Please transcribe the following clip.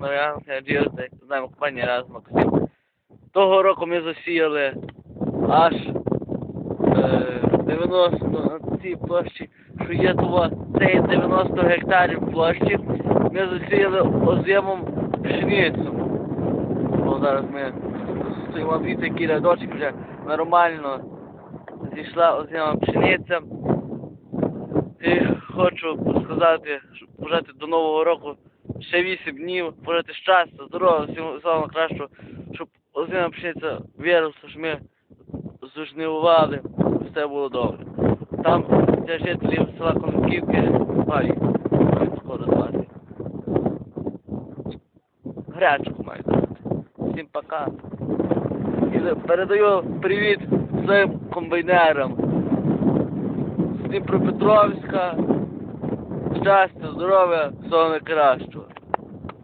Ну я, я діюся, знаємо, компанія раз Максим. Того року ми засіяли аж е, 90 на цій площі, що є того, це є 90 гектарів площі. Ми засіяли озимом пшеницю. Бо зараз ми стоїмо від такий рядочок вже нормально зійшла озима пшениця. І хочу сказати, щоб пожати до Нового року ще 8 днів, пожати щастя, здоров'я, всього самого кращого, щоб озима пшениця виросла, що ми зужнивували, все було добре. Там для жителів села Конківки, маю, скоро звати. Гречку маю дати. Всім пока. І передаю привіт своїм комбайнерам. Дніпропетровська. Щастя, здоров'я, всього найкращого.